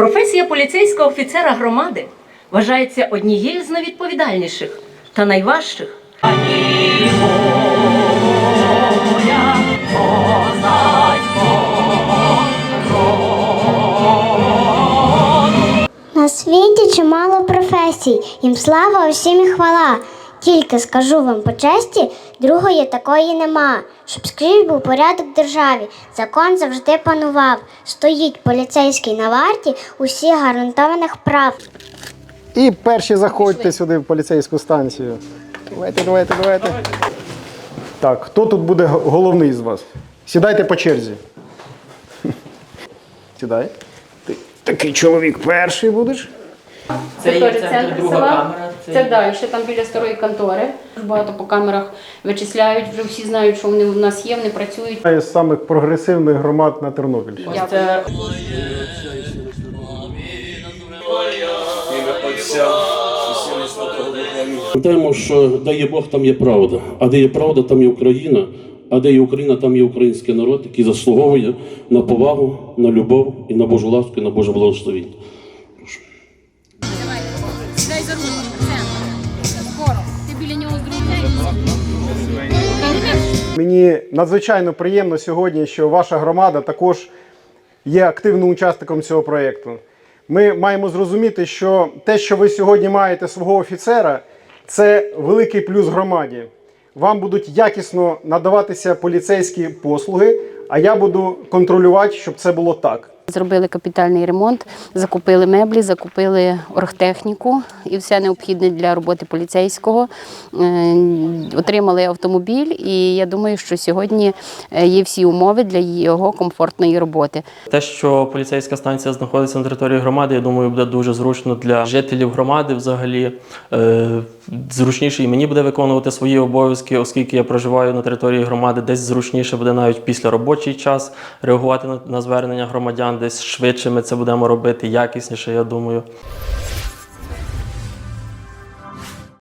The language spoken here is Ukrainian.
Професія поліцейського офіцера громади вважається однією з найвідповідальніших та найважчих. На світі чимало професій, їм слава усім і хвала. Тільки скажу вам по честі, другої такої нема. Щоб скрізь був порядок в державі, закон завжди панував. Стоїть поліцейський на варті усіх гарантованих прав. І перші заходьте сюди в поліцейську станцію. Давайте, давайте, давайте. Так, хто тут буде головний з вас? Сідайте по черзі. Сідай. Ти такий чоловік перший будеш. Це є центр, друга села. камера. Це далі, там біля старої контори. Багато по камерах вичисляють, вже всі знають, що вони в нас є, вони працюють. Одна із самих прогресивних громад на Тернопільщині. Це Пам'ятаємо, що де є Бог, там є правда. А де є правда, там є Україна. А де є Україна, там є український народ, який заслуговує на повагу, на любов і на Божу ласку, і на Боже благословіння. Дай за руку, Мені надзвичайно приємно сьогодні, що ваша громада також є активним учасником цього проєкту. Ми маємо зрозуміти, що те, що ви сьогодні маєте свого офіцера, це великий плюс громаді. Вам будуть якісно надаватися поліцейські послуги, а я буду контролювати, щоб це було так. Зробили капітальний ремонт, закупили меблі, закупили оргтехніку і все необхідне для роботи поліцейського. Е, Отримали автомобіль, і я думаю, що сьогодні е, є всі умови для його комфортної роботи. Те, що поліцейська станція знаходиться на території громади, я думаю, буде дуже зручно для жителів громади взагалі. Е, Зручніше і мені буде виконувати свої обов'язки, оскільки я проживаю на території громади, десь зручніше буде навіть після робочий час реагувати на, на звернення громадян, десь швидше ми це будемо робити, якісніше, я думаю.